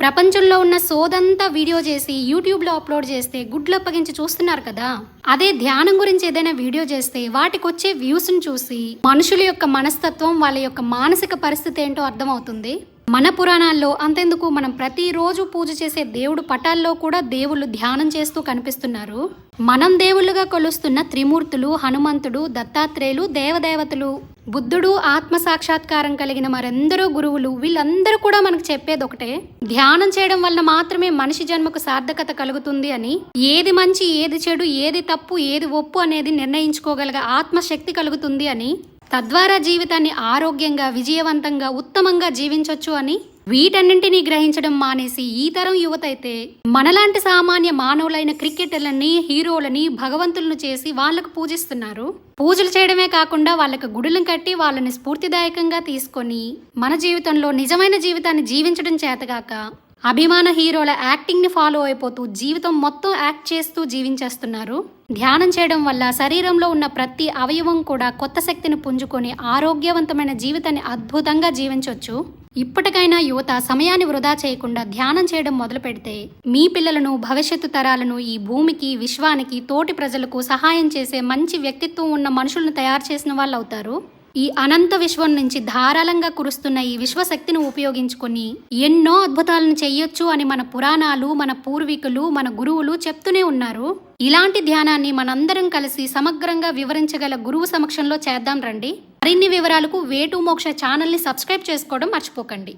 ప్రపంచంలో ఉన్న సోదంతా వీడియో చేసి యూట్యూబ్లో అప్లోడ్ చేస్తే గుడ్లు అప్పగించి చూస్తున్నారు కదా? అదే ధ్యానం గురించి ఏదైనా వీడియో చేస్తే వాటికి వచ్చే వ్యూస్ను చూసి మనుషుల యొక్క మనస్తత్వం వాళ్ళ యొక్క మానసిక పరిస్థితి ఏంటో అర్థమవుతుంది? మన పురాణాల్లో అంతెందుకు మనం ప్రతిరోజు పూజ చేసే దేవుడు పటాల్లో కూడా దేవుళ్ళు ధ్యానం చేస్తూ కనిపిస్తున్నారు. మనం దేవుళ్ళుగా కొలుస్తున్న త్రిమూర్తులు హనుమంతుడు దత్తాత్రేయులు దేవదేవతలు బుద్ధుడు ఆత్మ సాక్షాత్కారం కలిగిన మరెందరో గురువులు వీళ్ళందరూ కూడా మనకు చెప్పేది ఒకటే. ధ్యానం చేయడం వల్ల మాత్రమే మనిషి జన్మకు సార్థకత కలుగుతుంది అని. ఏది మంచి ఏది చెడు ఏది తప్పు ఏది ఒప్పు అనేది నిర్ణయించుకోగలిగే ఆత్మశక్తి కలుగుతుంది అని. తద్వారా జీవితాన్ని ఆరోగ్యంగా విజయవంతంగా ఉత్తమంగా జీవించవచ్చు అని వీటన్నింటినీ గ్రహించడం మానేసి ఈ తరం యువత అయితే మనలాంటి సామాన్య మానవులైన క్రికెటర్లని హీరోలని భగవంతులను చేసి వాళ్ళకు పూజిస్తున్నారు. పూజలు చేయడమే కాకుండా వాళ్ళకి గుడులను కట్టి వాళ్ళని స్ఫూర్తిదాయకంగా తీసుకొని మన జీవితంలో నిజమైన జీవితాన్ని జీవించడం చేతగాక అభిమాన హీరోల యాక్టింగ్ని ఫాలో అయిపోతూ జీవితం మొత్తం యాక్ట్ చేస్తూ జీవించేస్తున్నారు. ధ్యానం చేయడం వల్ల శరీరంలో ఉన్న ప్రతి అవయవం కూడా కొత్త శక్తిని పుంజుకొని ఆరోగ్యవంతమైన జీవితాన్ని అద్భుతంగా జీవించవచ్చు ఇప్పటికైనా యువత సమయాన్ని వృధా చేయకుండా ధ్యానం చేయడం మొదలు పెడితే మీ పిల్లలను భవిష్యత్తు తరాలను ఈ భూమికి విశ్వానికి తోటి ప్రజలకు సహాయం చేసే మంచి వ్యక్తిత్వం ఉన్న మనుషులను తయారు చేసిన వాళ్ళు అవుతారు ఈ అనంత విశ్వం నుంచి ధారాళంగా కురుస్తున్న ఈ విశ్వశక్తిని ఉపయోగించుకొని ఎన్నో అద్భుతాలను చెయ్యొచ్చు అని మన పురాణాలు మన పూర్వీకులు మన గురువులు చెప్తూనే ఉన్నారు. ఇలాంటి ధ్యానాన్ని మనందరం కలిసి సమగ్రంగా వివరించగల గురువు సమక్షంలో చేద్దాం రండి. మరిన్ని వివరాలకు వేటు మోక్ష ఛానల్ని సబ్స్క్రైబ్ చేసుకోవడం మర్చిపోకండి.